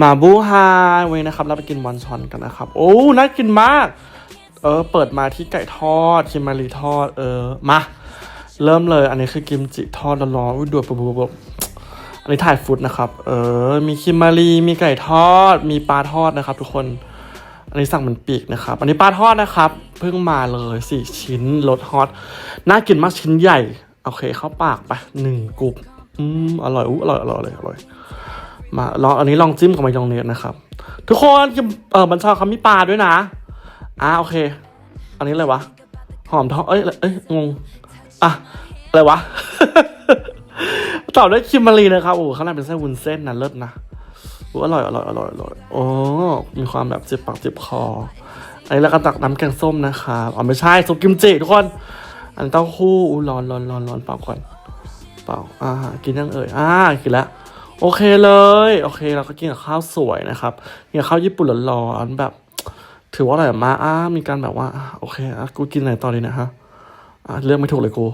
มาบูไฮเว้ยนะครับเราไปกินวอนชอนกันนะครับ โอ้น่ากินมาก เออ เปิดมาที่ไก่ทอดคิมมารีทอด เออ มา เริ่มเลย อันนี้คือกิมจิทอดร้อนๆอุ้ยดูดปุ๊บปุ๊บบอันนี้ถ่ายฟุตนะครับ เออ มีคิมมารีมีไก่ทอด มีปลาทอดนะครับ ทุกคน อันนี้สั่งเป็นปีกนะครับ อันนี้ปลาทอดนะครับ เพิ่งมาเลยสี่ชิ้นรสฮอต น่ากินมากชิ้นใหญ่ โอเคเข้าปากไปหนึ่งกรุบอืมอร่อยอู้อร่อยอร่อยเลยอร่อย มาลองอันนี้ลองจิ้มกับมายองเนสนะครับ ทุกคนเออบัญชาเขามีปลาด้วยนะอ่าโอเค อันนี้อะไรวะหอมทอดเอ้ยเอ้ยงงอะอะไรวะตอบด้วยคิมมารีนะครับโอ้ข้างในเป็นไส้นวุ้นเส้นนะเลิศนะโอ้อร่อยอร่อยอร่อยอร่อยโอ้มีความแบบเจ็บปากเจ็บคออันนี้แล้วก็ตักน้ำแกงส้มนะครับอ๋อไม่ใช่ซุปกิมจิทุกคน อันเต้าหู้อู้ร้อนร้อนร้อนร้อนเปล่าก่อนเปล่าอ่า กินยังเอ่ยอ่ากินแล้ว โอเคเลย โอเคเราก็กินกับข้าวสวยนะครับกินกับข้าวญี่ปุ่นร้อนๆแบบ ถือว่าอร่อยมากอ้ามีการแบบว่า โอเคอะกูกินอะไรต่อดีนะฮะอะเลือกไม่ถูกเลยกู